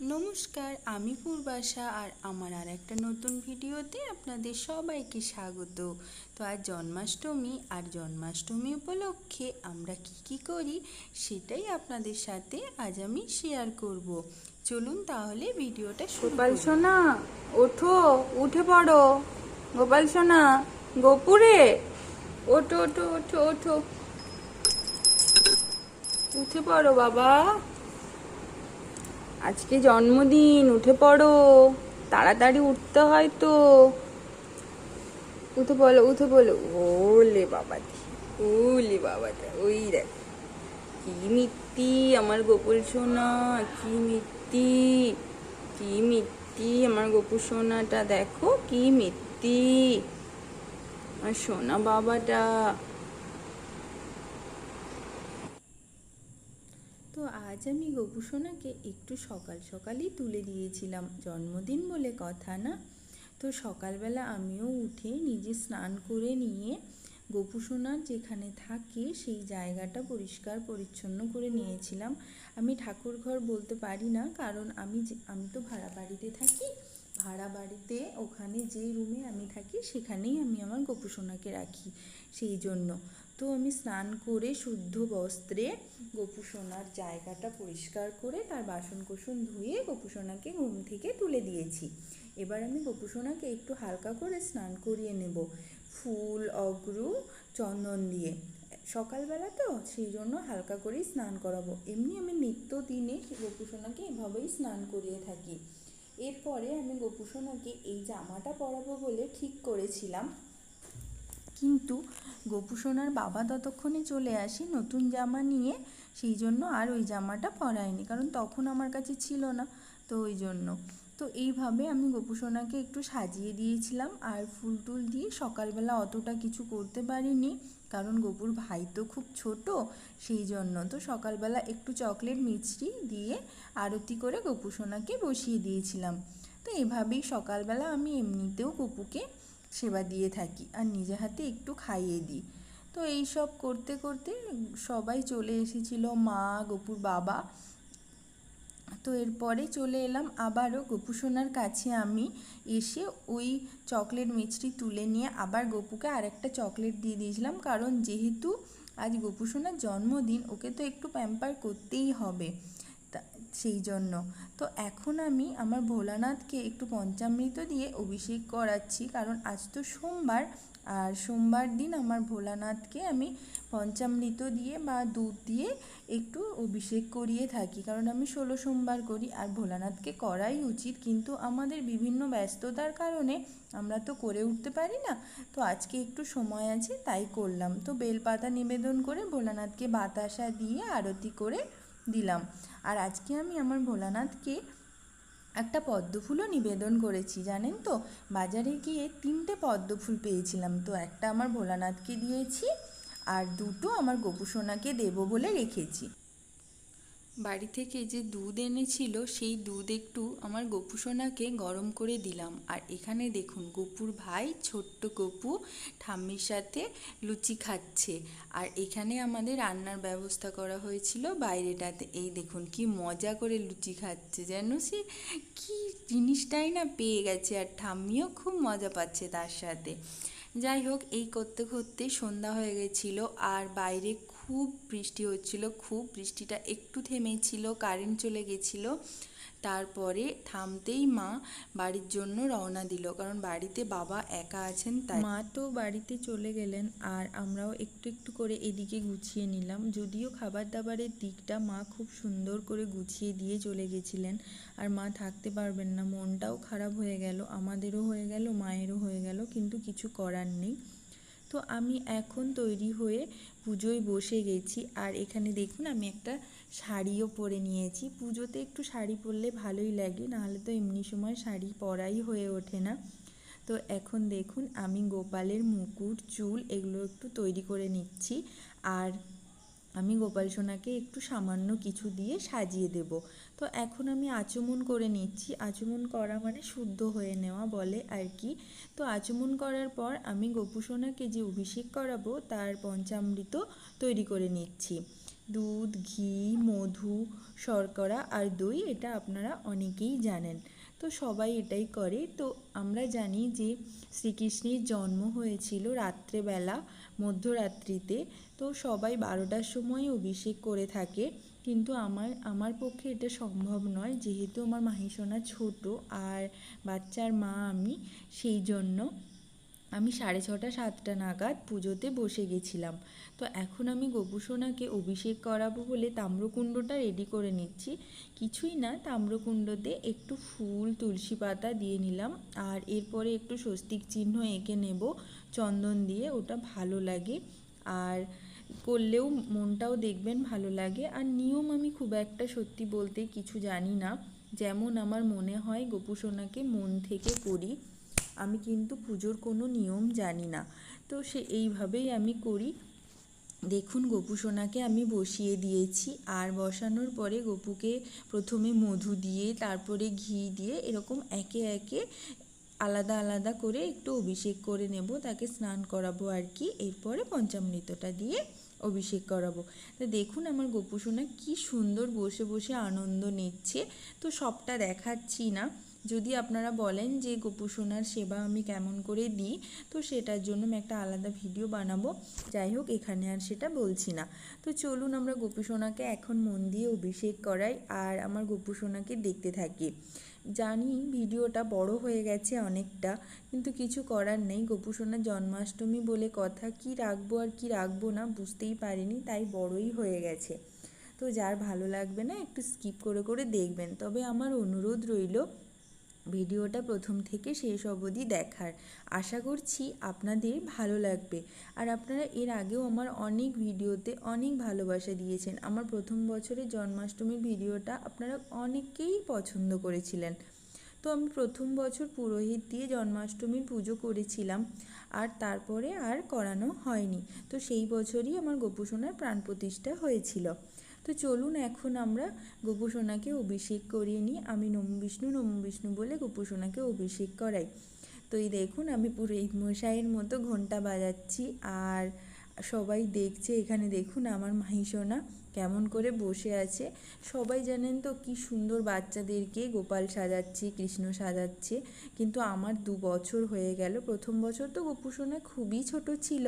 নমস্কার আমি পূর্বাশা আর আমার আর একটা নতুন ভিডিওতে আপনাদের সবাইকে স্বাগত। তো আজ জন্মাষ্টমী আর জন্মাষ্টমী উপলক্ষে আমরা কি কি করি সেটাই আপনাদের সাথে আজ আমি শেয়ার করব। চলুন তাহলে ভিডিওটা গোপাল সোনা ওঠো উঠে পড়ো। গোপাল সোনা গোপুরে। ওঠো ওঠো ওঠো ওঠো। উঠে পড়ো বাবা। আজকে জন্মদিন, উঠে পড়ো। তাড়াতাড়ি উঠতে হয় তো। উঠে বলো উঠে বলো ওলে বাবা ওলে বাবাটা ওই দেখ। কি মিত্তি আমার গোকুল সোনা, কি মিত্তি কি মিত্তি আমার গোকুল সোনাটা। দেখো কি মিত্তি। আমার সোনা বাবাটা। আজ আমি গোপুসোনাকে একটু সকাল সকালই তুলে দিয়েছিলাম। জন্মদিন বলে কথা না। তো সকালবেলা আমিও উঠে নিজে স্নান করে নিয়ে গোপুসোনার যেখানে থাকে সেই জায়গাটা পরিষ্কার পরিচ্ছন্ন করে নিয়েছিলাম। আমি ঠাকুর ঘর বলতে পারি না, কারণ আমি আমি তো ভাড়া বাড়িতে থাকি। ভাড়া বাড়িতে ওখানে যে রুমে আমি থাকি, সেখানেই আমি আমার গোপুসোনাকে রাখি। সেই জন্য তো আমি স্নান করে শুদ্ধ বস্ত্রে গোপুসোনার জায়গাটা পরিষ্কার করে তার বাসন কোসন ধুয়ে গোপুসোনাকে ঘুম থেকে তুলে দিয়েছি। এবার আমি গোপুসোনাকে একটু হালকা করে স্নান করিয়ে নেব। ফুল, অগ্রু, চন্দন দিয়ে। সকালবেলা তো সেই জন্য হালকা করেই স্নান করাবো। এমনি আমি নিত্য দিনে গোপুসোনাকে এভাবেই স্নান করিয়ে থাকি। এরপরে আমি গোপুসোনাকে এই জামাটা পরাবো বলে ঠিক করেছিলাম। কিন্তু গোপুসোনার বাবা ততক্ষণে চলে আসি নতুন জামা নিয়ে, সেই জন্য আর ওই জামাটা পরাইনি কারণ তখন আমার কাছে ছিল না, তো ওই জন্য। তো এইভাবে আমি গোপুসোনাকে একটু সাজিয়ে দিয়েছিলাম আর ফুল টুল দিয়ে সকালবেলা অতটা কিছু করতে পারিনি, কারণ গোপুর ভাই তো খুব ছোট, সেই জন্য। তো সকালবেলা একটু চকলেট মিষ্টি দিয়ে আরতি করে গোপুসোনাকে বসিয়ে দিয়েছিলাম। তো এভাবেই সকালবেলা আমি এমনিতেও গপুকে সেবা দিয়ে থাকি আর নিজে হাতে একটু খাইয়ে দিই। তো এই সব করতে করতে সবাই চলে এসেছিল মা, গপুর বাবা। তো এরপরে চলে এলাম আবারও গপুসোনার কাছে আমি এসে ওই চকলেট মিষ্টি তুলে নিয়ে আবার গপুকে আরেকটা চকলেট দিয়ে দিয়েছিলাম। কারণ যেহেতু আজ গপুসোনার জন্মদিন, ওকে তো একটু প্যাম্পার করতেই হবে। সেই জন্য তো এখন আমি আমার ভোলানাথকে একটু পঞ্চামৃত দিয়ে অভিষেক করাচ্ছি, কারণ আজ তো সোমবার, আর সোমবার দিন আমার ভোলানাথকে আমি পঞ্চামৃত দিয়ে বা দুধ দিয়ে একটু অভিষেক করিয়ে থাকি, কারণ আমি ষোলো সোমবার করি, আর ভোলানাথকে করাই উচিত। কিন্তু আমাদের বিভিন্ন ব্যস্ততার কারণে আমরা তো করে উঠতে পারি না, তো আজকে একটু সময় আছে তাই করলাম। তো বেলপাতা নিবেদন করে ভোলানাথকে বাতাসা দিয়ে আরতি করে দিলাম। আর আজকে আমি আমার ভোলানাথকে একটা পদ্মফুলও নিবেদন করেছি, জানেন তো? বাজারে গিয়ে তিনটে পদ্মফুল পেয়েছিলাম তো, একটা আমার ভোলানাথকে দিয়েছি আর দুটো আমার গোপুসোনাকে দেবো বলে রেখেছি। বাড়ি থেকে যে দুধ এনেছিল, সেই দুধ একটু আমার গোপুসোনাকে গরম করে দিলাম। আর এখানে দেখুন, গপুর ভাই ছোট্ট গপু ঠাম্মির সাথে লুচি খাচ্ছে। আর এখানে আমাদের রান্নার ব্যবস্থা করা হয়েছিল বাইরেটাতে। এই দেখুন, কি মজা করে লুচি খাচ্ছে, যেন সে কি জিনিসটাই না পেয়ে গেছে। আর ঠাম্মিও খুব মজা পাচ্ছে তার সাথে। যাই হোক, এই করতে করতে সন্ধ্যা হয়ে গেছিল। আর বাইরে খুব বৃষ্টি হচ্ছিল, খুব বৃষ্টিটা একটু থেমেছিল কারেন্ট চলে গেছিল। তারপরে থামতেই মা বাড়ির জন্য রওনা দিল, কারণ বাড়িতে বাবা একা আছেন তাই। মা তো বাড়িতে চলে গেলেন আর আমরাও একটু একটু করে এদিকে গুছিয়ে নিলাম। যদিও খাবার দাবারের দিকটা মা খুব সুন্দর করে গুছিয়ে দিয়ে চলে গেছিলেন। আর মা থাকতে পারবেন না, মনটাও খারাপ হয়ে গেল, আমাদেরও হয়ে গেল, মায়েরও হয়ে গেল, কিন্তু কিছু করার নেই। তো আমি এখন তৈরি হয়ে পুজোয় বসে গেছি। আর এখানে দেখুন আমি একটা শাড়িও পরে নিয়েছি। পুজোতে একটু শাড়ি পরলে ভালোই লাগে, নাহলে তো এমনি সময় শাড়ি পরাই হয়ে ওঠে না। তো এখন দেখুন আমি গোপালের মুকুট, চুল এগুলো একটু তৈরি করে নিচ্ছি। আর আমি গোপাল সোনাকে একটু সামান্য কিছু দিয়ে সাজিয়ে দেব। তো এখন আমি আচমন করে নিচ্ছি। আচমন করা মানে শুদ্ধ হয়ে নেওয়া বলে আর কি। তো আচমন করার পর আমি গোপু সোনাকে যে অভিষেক করাবো তার পঞ্চামৃত তৈরি করে নিচ্ছি। দুধ, ঘি, মধু, শর্করা আর দই এটা আপনারা অনেকেই জানেন। তো সবাই এটাই করে। তো আমরা জানি যে শ্রীকৃষ্ণের জন্ম হয়েছিল রাত্রেবেলা, মধ্যরাত্রিতে। তো সবাই বারোটার সময় অভিষেক করে থাকে। কিন্তু আমার আমার পক্ষে এটা সম্ভব নয়। যেহেতু আমার মাহিসোনা ছোট আর বাচ্চার মা আমি, সেই জন্য আমি সাড়ে ছটা, সাতটা নাগাদ পুজোতে বসে গেছিলাম। তো এখন আমি গোপুসোনাকে অভিষেক করাবো বলে তাম্রকুণ্ডটা রেডি করে নিচ্ছি। কিছুই না, তাম্রকুণ্ডতে একটু ফুল, তুলসী পাতা দিয়ে নিলাম আর এরপরে একটু স্বস্তিক চিহ্ন এঁকে নেব। চন্দন দিয়ে ওটা ভালো লাগে আর করলেও মনটাও দেখবেন ভালো লাগে। আর নিয়ম আমি খুব একটা সত্যি বলতে কিছু জানি না। যেমন আমার মনে হয় গোপুসোনাকে মন থেকে করি। আমি কিন্তু পুজোর কোনো নিয়ম জানি না। তো সে এইভাবেই আমি করি। দেখুন, গোপু সোনাকে আমি বসিয়ে দিয়েছি। আর বসানোর পরে গোপুকে প্রথমে মধু দিয়ে, তারপরে ঘি দিয়ে এরকম একে একে আলাদা আলাদা করে একটু অভিষেক করে নেব। তাকে স্নান করাবো আর কি। এরপরে পঞ্চামৃতটা দিয়ে অভিষেক করাবো। তো দেখুন, আমার গোপু সোনা কী সুন্দর বসে বসে আনন্দ নিচ্ছে। তো সবটা দেখাচ্ছি না। যদি আপনারা বলেন যে গোপু সোনার সেবা আমি কেমন করে দিই, তো সেটার জন্য আমি একটা আলাদা ভিডিও বানাবো। যাই হোক, এখানে আর সেটা বলছি না। তো চলুন আমরা গোপু সোনাকে এখন মন দিয়ে অভিষেক করাই আর আমার গোপু সোনাকে দেখতে থাকি। জানি ভিডিওটা বড় হয়ে গেছে অনেকটা, কিন্তু কিছু করার নেই। গোপু সোনার জন্মাষ্টমী বলে কথা, কি রাখব আর কি রাখব না বুঝতেই পারিনি, তাই বড়ই হয়ে গেছে। তো যার ভালো লাগবে না, একটু স্কিপ করে করে দেখবেন। তবে আমার অনুরোধ রইল ভিডিওটা প্রথম থেকে শেষ অবধি দেখার। আশা করছি আপনাদের ভালো লাগবে। আর আপনারা এর আগেও আমার অনেক ভিডিওতে অনেক ভালোবাসা দিয়েছেন। আমার প্রথম বছরের জন্মাষ্টমীর ভিডিওটা আপনারা অনেকেই পছন্দ করেছিলেন। তো আমি প্রথম বছর পুরোহিত দিয়ে জন্মাষ্টমীর পুজো করেছিলাম। আর তারপরে আর করানো হয়নি। তো সেই বছরই আমার গোপুসোনার প্রাণ প্রতিষ্ঠা হয়েছিল। তো চলুন এখন আমরা গোপুসোনাকে অভিষেক করিয়ে নিই। আমি নম বিষ্ণু নম বিষ্ণু বলে গোপুসোনাকে অভিষেক করাই। তো এই দেখুন, আমি পুরো এই মশাইয়ের মতো ঘণ্টা বাজাচ্ছি আর সবাই দেখছে এখানে। দেখুন, আমার মাহিসোনা কেমন করে বসে আছে। সবাই জানেন তো কি সুন্দর বাচ্চাদেরকে গোপাল সাজাচ্ছে, কৃষ্ণ সাজাচ্ছে। কিন্তু আমার দু বছর হয়ে গেল। প্রথম বছর তো গোপুসোনা খুবই ছোট ছিল।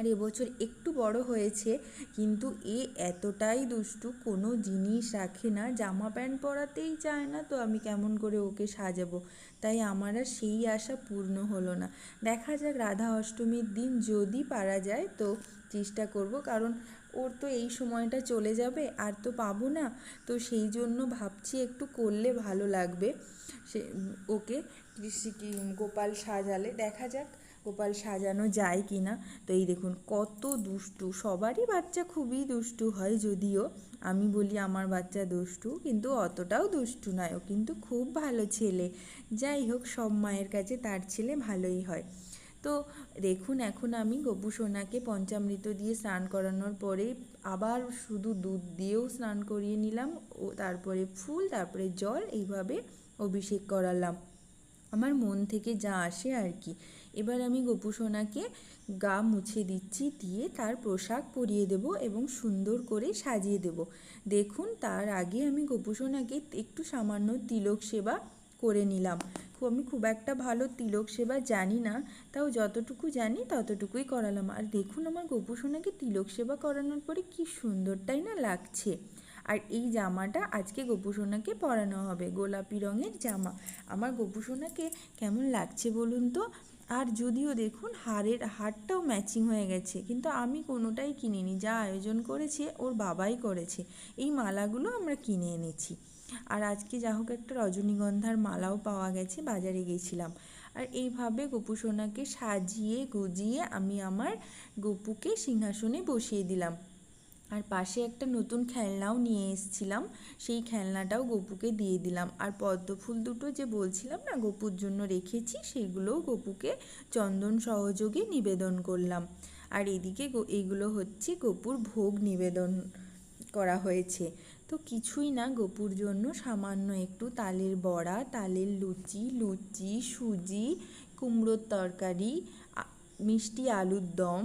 আর এবছর একটু বড় হয়েছে, কিন্তু এ এতটাই দুষ্টু কোনো জিনিস রাখে না। জামা প্যান্ট পরাতেই চায় না তো আমি কেমন করে ওকে সাজাবো? তাই আমার আর সেই আশা পূর্ণ হলো না। দেখা যাক রাধা অষ্টমীর দিন যদি পারা যায় তো চেষ্টা করব, কারণ ওর তো এই সময়টা চলে যাবে, আর তো পাবো না। তো সেই জন্য ভাবছি একটু করলে ভালো লাগবে সে, ওকে কৃষি গোপাল সাজালে। দেখা যাক গোপাল সাজানো যায় কি না? তো এই দেখুন, কত দুষ্টু, সবারই বাচ্চা খুবই দুষ্টু হয় যদিও আমি বলি আমার বাচ্চা দুষ্টু, কিন্তু অতটাও দুষ্টু নয়, ও কিন্তু খুব ভালো ছেলে। যাই হোক, সব মায়ের কাছে তার ছেলে ভালোই হয়। তো দেখুন, এখন আমি গপু সোনাকে পঞ্চামৃত দিয়ে স্নান করানোর পরে আবার শুধু দুধ দিয়েও স্নান করিয়ে নিলাম, ও তারপরে ফুল, তারপরে জল, এইভাবে অভিষেক করালাম। আমার মন থেকে যা আসে আর কি। এবার আমি গপু সোনাকে গা মুছে দিচ্ছি, দিয়ে তার পোশাক পরিয়ে দেব এবং সুন্দর করে সাজিয়ে দেব। দেখুন, তার আগে আমি গপু সোনাকে একটু সামান্য তিলক সেবা করে নিলাম। আমি খুব একটা ভালো তিলক সেবা জানি না, তাও যতটুকু জানি ততটুকুই করালাম। আর দেখুন, আমার গপু সোনাকে তিলক সেবা করানোর পরে কি সুন্দরটাই না লাগছে। আর এই জামাটা আজকে গোপু সোনাকে পরানো হবে, গোলাপি রঙের জামা। আমার গোপু সোনাকে কেমন লাগছে বলুন তো? আর যদিও দেখুন হারের হারটাও ম্যাচিং হয়ে গেছে, কিন্তু আমি কোনোটাই কিনিনি। যা আয়োজন করেছে, ওর বাবাই করেছে। এই মালাগুলো আমরা কিনে এনেছি। আর আজকে যা হোক একটা রজনীগন্ধার মালাও পাওয়া গেছে, বাজারে গেছিলাম। আর এইভাবে গোপু সোনাকে সাজিয়ে গুজিয়ে আমি আমার গোপুকে সিংহাসনে বসিয়ে দিলাম। আর পাশে একটা নতুন খেলনাও নিয়ে এসেছিলাম। সেই খেলনাটাও গপুকে দিয়ে দিলাম। আর পদ্ম ফুল দুটো যে বলছিলাম না, গপুর জন্য রেখেছি, সেগুলোও গপুকে চন্দন সহযোগে নিবেদন করলাম। আর এদিকে এইগুলো হচ্ছে গপুর ভোগ নিবেদন করা হয়েছে। তো কিছুই না গপুর জন্য, সামান্য একটু তালের বড়া, তালের লুচি লুচি, সুজি, কুমড়োর তরকারি মিষ্টি আলুর দম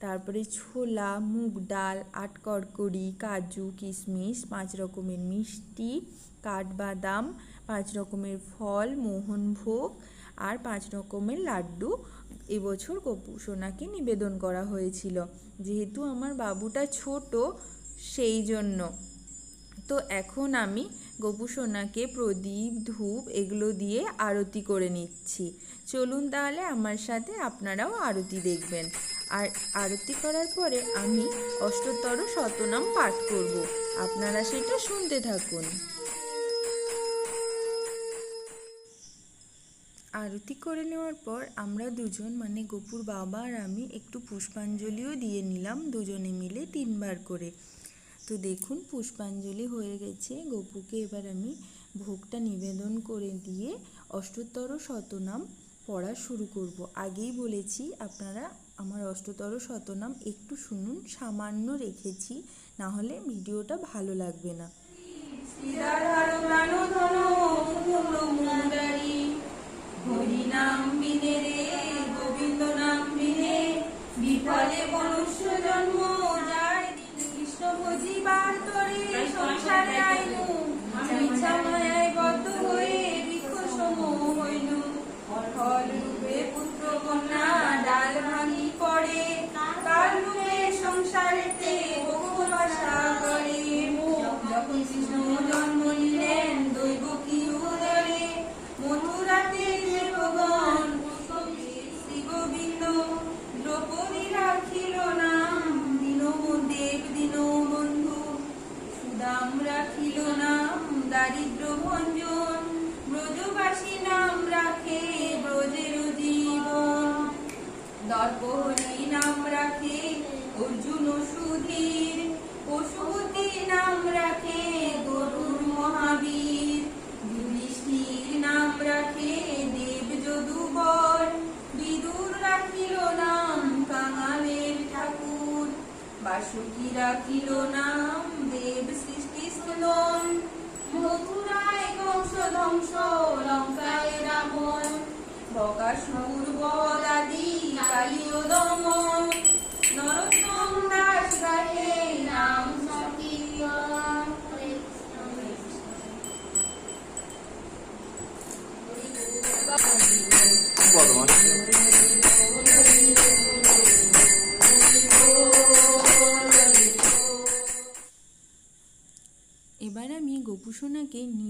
তারপরে ছোলা, মুগ ডাল আটকড়কড়ি কাজু, কিশমিশ, পাঁচ রকমের মিষ্টি, কাঠবাদাম, পাঁচ রকমের ফল, মোহনভোগ আর পাঁচ রকমের লাড্ডু। এবছর গপু সোনাকে নিবেদন করা হয়েছিল। যেহেতু আমার বাবুটা ছোট, সেই জন্য। তো এখন আমি গপু সোনাকে প্রদীপ, ধূপ এগুলো দিয়ে আরতি করে নিচ্ছি। চলুন তাহলে আমার সাথে আপনারাও আরতি দেখবেন। আর আরতি করার পরে আমি অষ্টতর শতনাম পাঠ করব। আপনারা সেটা শুনতে থাকুন। আরতি করে নেওয়ার পর আমরা দুজন মানে গপুর বাবা আর আমি, একটু পুষ্পাঞ্জলিও দিয়ে নিলাম দুজনে মিলে তিনবার করে। তো দেখুন, পুষ্পাঞ্জলি হয়ে গেছে। গপুকে এবার আমি ভোগটা নিবেদন করে দিয়ে অষ্টতর শতনাম পড়া শুরু করব। আগেই বলেছি, আপনারা আমার অষ্টতর শতনাম একটু শুনুন সামান্য রেখেছি না হলে ভিডিওটা ভালো লাগবে না। যখন বাসুকি রাখিল নাম, দেব সৃষ্টি সুলন। মথুরায় কংস ধ্বংস, লঙ্কায় রাবণ। বকাসুর বদাদি কালীয় দমন। নরোত্তম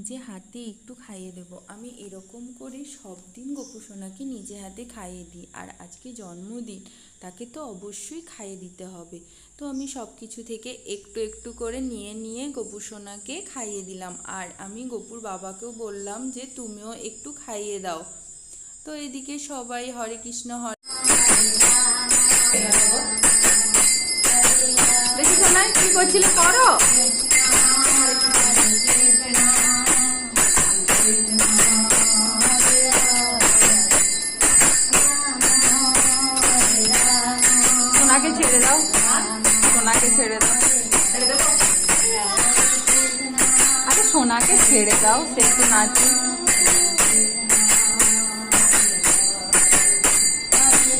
নিজে হাতে একটু খাইয়ে দেব। আমি এরকম করে সব দিন গোপুসোনাকে নিজে হাতে খাইয়ে দিই। আর আজকে জন্মদিন, তাকে তো অবশ্যই খাইয়ে দিতে হবে। তো আমি সব কিছু থেকে একটু একটু করে নিয়ে নিয়ে গোপুসোনাকে খাইয়ে দিলাম। আর আমি গোপুর বাবাকেও বললাম যে, তুমিও একটু খাইয়ে দাও। তো এদিকে সবাই হরে কৃষ্ণ, হরে কি করছিলে করো? সোনাকে ছেড়ে দাও। সোনাকে ছেড়ে দাও। আরে সোনাকে ছেড়ে দাও সে একটু নাচি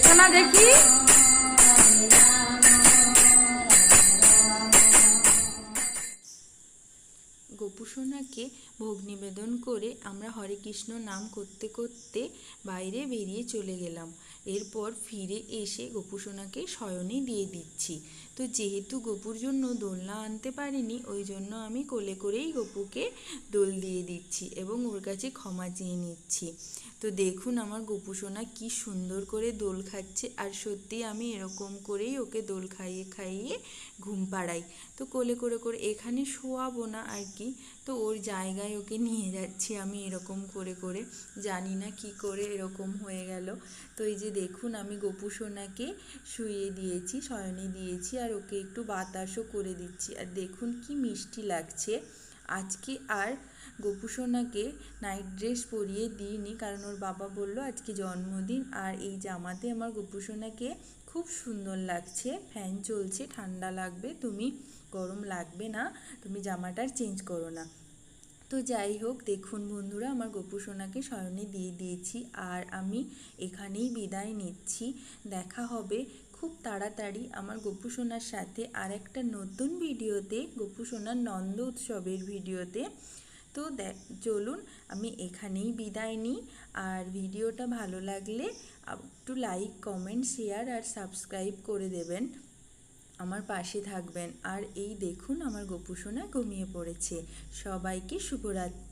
সোনা দেখি। গোপুসোনাকে ভোগ নিবেদন করে আমরা হরে কৃষ্ণ নাম করতে করতে বাইরে বেরিয়ে চলে গেলাম। এরপর ফিরে এসে গোপুসোনাকে শয়নে দিয়ে দিচ্ছি। তো যেহেতু গপুর জন্য দোলনা আনতে পারিনি, ওই জন্য আমি কোলে করেই গপুকে দোল দিয়ে দিচ্ছি এবং ওর কাছে ক্ষমা চেয়ে নিচ্ছি। তো দেখুন আমার গোপুসোনা কি সুন্দর করে দোল খাচ্ছে আর সত্যি আমি এরকম করেই ওকে দোল খাইয়ে খাইয়ে ঘুম পাড়াই। তো কোলে করে করে এখানে শোয়াবো না আর কি, তো ওর জায়গায় ওকে নিয়ে যাচ্ছি আমি এরকম করে করে। জানি না কি করে এরকম হয়ে গেল। তো এই যে দেখুন, আমি গোপুসোনাকে শুইয়ে দিয়েছি, শয়নে দিয়েছি আর ওকে একটু বাতাসও করে দিচ্ছি। আর দেখুন কি মিষ্টি লাগছে। আজকে আর গোপুসোনাকে নাইট ড্রেস পরিয়ে দিইনি কারণ ওর বাবা বলল আজকে জন্মদিন আর এই জামাতে আমার গোপুসোনাকে খুব সুন্দর লাগছে। ফ্যান চলছে, ঠান্ডা লাগবে, তুমি গরম লাগবে না, তুমি জামাটার চেঞ্জ করো না। তো যাই হোক, দেখুন বন্ধুরা, আমার গোপুসোনাকে শয়নে দিয়ে দিয়েছি আর আমি এখানেই বিদায় নিচ্ছি। দেখা হবে খুব তাড়াতাড়ি আমার গোপু সোনার সাথে আর একটা নতুন ভিডিওতে, গোপু সোনার নন্দ উৎসবের ভিডিওতে। তো দেখ চলুন, আমি এখানেই বিদায় নিই। আর ভিডিওটা ভালো লাগলে একটু লাইক কমেন্ট শেয়ার আর সাবস্ক্রাইব করে দেবেন। আমার পাশে থাকবেন। আর এই দেখুন আমার গোপু সোনা ঘুমিয়ে পড়েছে। সবাইকে শুভরাত্রি।